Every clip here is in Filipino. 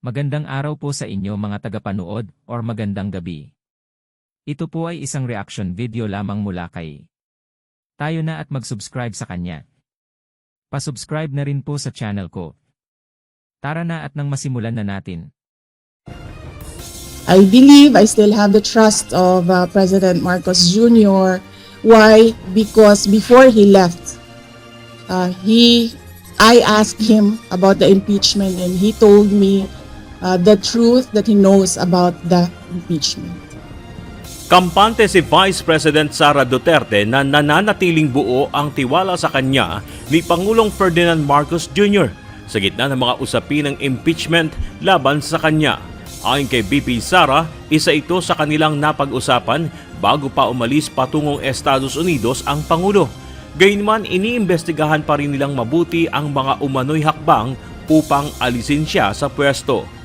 Magandang araw po sa inyo mga tagapanood or magandang gabi. Ito po ay isang reaction video lamang mula kay tayo na at mag-subscribe sa kanya. Pasubscribe na rin po sa channel ko. Tara na at nang masimulan na natin. I believe I still have the trust of uh, President Marcos Jr. Why? Because before he left, uh, he, I asked him about the impeachment, and he told me uh, the truth that he knows about the impeachment. Kampante si Vice President Sara Duterte na nananatiling buo ang tiwala sa kanya ni Pangulong Ferdinand Marcos Jr. sa gitna ng mga usapin ng impeachment laban sa kanya. Ayon kay BP Sara, isa ito sa kanilang napag-usapan bago pa umalis patungong Estados Unidos ang Pangulo. Gayunman, iniimbestigahan pa rin nilang mabuti ang mga umano'y hakbang upang alisin siya sa pwesto.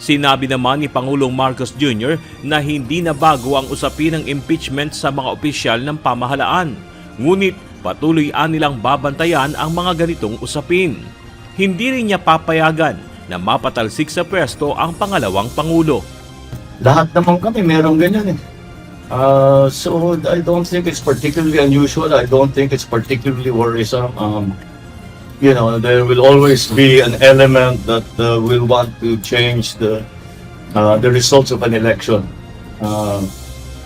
Sinabi naman ni Pangulong Marcos Jr. na hindi na bago ang usapin ng impeachment sa mga opisyal ng pamahalaan. Ngunit patuloy nilang babantayan ang mga ganitong usapin. Hindi rin niya papayagan na mapatalsik sa pwesto ang pangalawang Pangulo. Lahat naman kami merong ganyan eh. Uh, so I don't think it's particularly unusual. I don't think it's particularly worrisome. Um, you know, there will always be an element that uh, will want to change the uh, the results of an election. Uh,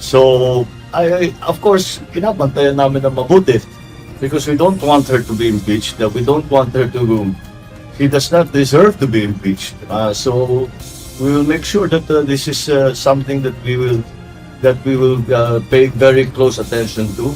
so I, I- of course, pinabantayan namin na mabuti because we don't want her to be impeached. That we don't want her to. She does not deserve to be impeached. Uh, so we will make sure that uh, this is uh, something that we will that we will uh, pay very close attention to.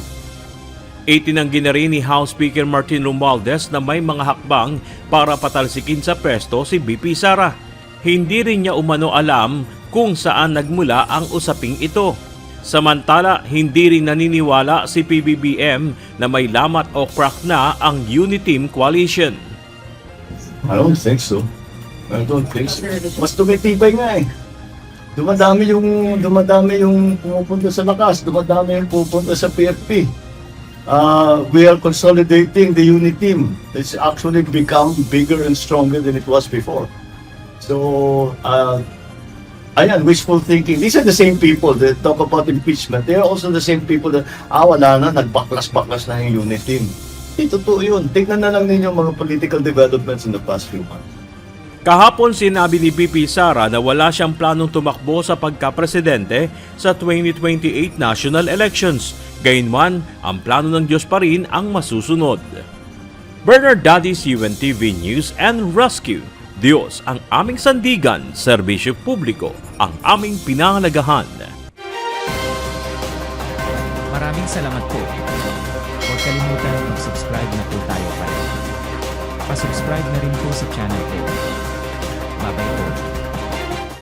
Itinanggi na rin ni House Speaker Martin Romualdez na may mga hakbang para patalsikin sa pwesto si BP Sara. Hindi rin niya umano alam kung saan nagmula ang usaping ito. Samantala, hindi rin naniniwala si PBBM na may lamat o crack na ang Uniteam Coalition. I don't think so. I don't think so. Mas tumitibay nga eh. Dumadami yung dumadami yung pumupunta sa lakas, dumadami yung pupunta sa PFP. Uh, we are consolidating the unit team. It's actually become bigger and stronger than it was before. So, uh, ayan, wishful thinking. These are the same people that talk about impeachment. They are also the same people that, ah, wala na, nagbaklas-baklas na yung unit team. Hindi totoo yun. Tignan na lang ninyo mga political developments in the past few months. Kahapon sinabi ni BP Sara na wala siyang planong tumakbo sa pagkapresidente sa 2028 national elections. Gayunman, ang plano ng Diyos pa rin ang masusunod. Bernard Daddy's UNTV News and Rescue. Diyos ang aming sandigan, serbisyo publiko, ang aming pinangalagahan. Maraming salamat po. Huwag kalimutan mag-subscribe na po tayo pa rin. Pasubscribe na rin po sa channel ko. Bye-bye po.